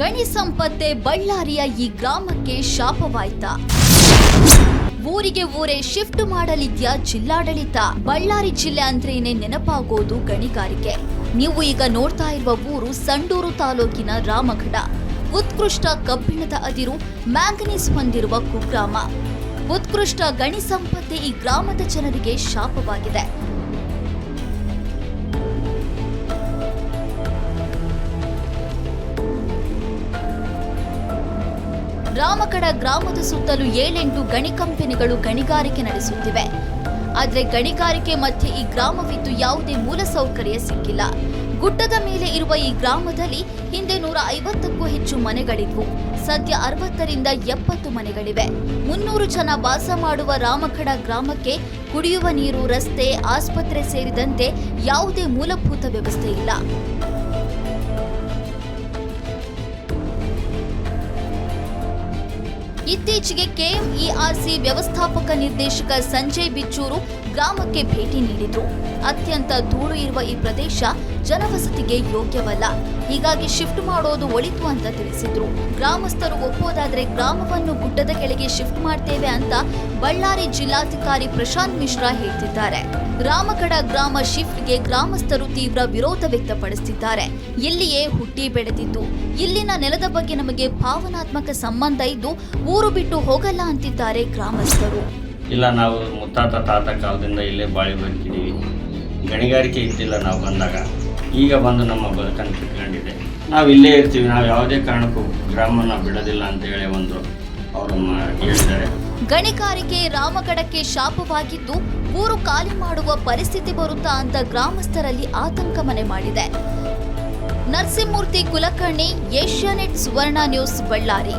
ಗಣಿ ಸಂಪತ್ತೆ ಬಳ್ಳಾರಿಯ ಈ ಗ್ರಾಮಕ್ಕೆ ಶಾಪವಾಯ್ತಾ. ಊರಿಗೆ ಊರೇ ಶಿಫ್ಟ್ ಮಾಡಲಿದ್ಯಾ ಜಿಲ್ಲಾಡಳಿತ. ಬಳ್ಳಾರಿ ಜಿಲ್ಲೆ ಅಂದ್ರೇನೆ ನೆನಪಾಗೋದು ಗಣಿಗಾರಿಕೆ. ನೀವು ಈಗ ನೋಡ್ತಾ ಇರುವ ಊರು ಸಂಡೂರು ತಾಲೂಕಿನ ರಾಮಘಡ. ಉತ್ಕೃಷ್ಟ ಕಬ್ಬಿಣದ ಅದಿರು ಮ್ಯಾಂಗನೀಸ್ ಹೊಂದಿರುವ ಕುಗ್ರಾಮ. ಉತ್ಕೃಷ್ಟ ಗಣಿ ಸಂಪತ್ತೆ ಈ ಗ್ರಾಮದ ಜನರಿಗೆ ಶಾಪವಾಗಿದೆ. ರಾಮಕಡ ಗ್ರಾಮದ ಸುತ್ತಲೂ ಏಳೆಂಟು ಗಣಿ ಕಂಪನಿಗಳು ಗಣಿಗಾರಿಕೆ ನಡೆಸುತ್ತಿವೆ. ಆದರೆ ಗಣಿಗಾರಿಕೆ ಮಧ್ಯೆ ಈ ಗ್ರಾಮವಿದ್ದು ಯಾವುದೇ ಮೂಲಸೌಕರ್ಯ ಸಿಕ್ಕಿಲ್ಲ. ಗುಡ್ಡದ ಮೇಲೆ ಇರುವ ಈ ಗ್ರಾಮದಲ್ಲಿ ಹಿಂದೆ ನೂರ ಐವತ್ತಕ್ಕೂ ಹೆಚ್ಚು ಮನೆಗಳಿದ್ವು. ಸದ್ಯ ಅರವತ್ತರಿಂದ ಎಪ್ಪತ್ತು ಮನೆಗಳಿವೆ. ಮುನ್ನೂರು ಜನ ವಾಸ ಮಾಡುವ ರಾಮಖಡ ಗ್ರಾಮಕ್ಕೆ ಕುಡಿಯುವ ನೀರು, ರಸ್ತೆ, ಆಸ್ಪತ್ರೆ ಸೇರಿದಂತೆ ಯಾವುದೇ ಮೂಲಭೂತ ವ್ಯವಸ್ಥೆ ಇಲ್ಲ. ಇತ್ತೀಚೆಗೆ ಕೆಎಂಇಆರ್ಸಿ ವ್ಯವಸ್ಥಾಪಕ ನಿರ್ದೇಶಕ ಸಂಜಯ್ ಬಿಚ್ಚೂರು ಗ್ರಾಮಕ್ಕೆ ಭೇಟಿ ನೀಡಿದ್ರು. ಅತ್ಯಂತ ಧೂಳು ಇರುವ ಈ ಪ್ರದೇಶ ಜನವಸತಿಗೆ ಯೋಗ್ಯವಲ್ಲ. ಹೀಗಾಗಿ ಶಿಫ್ಟ್ ಮಾಡೋದು ಒಳಿತು ಅಂತ ತಿಳಿಸಿದ್ರು. ಗ್ರಾಮಸ್ಥರು ಒಪ್ಪೋದಾದ್ರೆ ಗ್ರಾಮವನ್ನು ಗುಡ್ಡದ ಕೆಳಗೆ ಶಿಫ್ಟ್ ಮಾಡ್ತೇವೆ ಅಂತ ಬಳ್ಳಾರಿ ಜಿಲ್ಲಾಧಿಕಾರಿ ಪ್ರಶಾಂತ್ ಮಿಶ್ರಾ ಹೇಳ್ತಿದ್ದಾರೆ. ರಾಮಗಡ ಗ್ರಾಮ ಶಿಫ್ಟ್ಗೆ ಗ್ರಾಮಸ್ಥರು ತೀವ್ರ ವಿರೋಧ ವ್ಯಕ್ತಪಡಿಸುತ್ತಿದ್ದಾರೆ ಇಲ್ಲಿಯೇ ಹುಟ್ಟಿ ಬೆಳೆದಿದ್ದು. ಇಲ್ಲಿನ ನೆಲದ ಬಗ್ಗೆ ನಮಗೆ ಭಾವನಾತ್ಮಕ ಸಂಬಂಧ ಇದ್ದು ಊರು ಬಿಟ್ಟು ಹೋಗಲ್ಲ ಅಂತಿದ್ದಾರೆ ಗ್ರಾಮಸ್ಥರು. ಇಲ್ಲ ನಾವು ಮುತ್ತಾತ ತಾತ ಕಾಲದಿಂದ ಇಲ್ಲೇ ಬಾಳಿ ಬರ್ತಿದ್ದೀವಿ ಗಣಿಗಾರಿಕೆ ಇದ್ದಿಲ್ಲ ನಾವು ಬಂದಾಗ. ಈಗ ಬಂದು ನಮ್ಮ ಬದುಕನ್ನು ಕಿತ್ಕೊಂಡಿದೆ. ನಾವು ಇಲ್ಲೇ ಇರ್ತೀವಿ ನಾವು ಯಾವುದೇ ಕಾರಣಕ್ಕೂ ಗ್ರಾಮನ ಬಿಡೋದಿಲ್ಲ ಅಂತ ಹೇಳಿ ಒಂದು ಅವರು ಹೇಳಿದ್ದಾರೆ. ಗಣಿಗಾರಿಕೆ ರಾಮಗಡಕ್ಕೆ ಶಾಪವಾಗಿದ್ದು ಊರು ಖಾಲಿ ಮಾಡುವ ಪರಿಸ್ಥಿತಿ ಬರುತ್ತಾ ಅಂತ ಗ್ರಾಮಸ್ಥರಲ್ಲಿ ಆತಂಕ ಮನೆ ಮಾಡಿದೆ. Narasimhamurthy Kulkarni Asianet Suvarna news Ballari.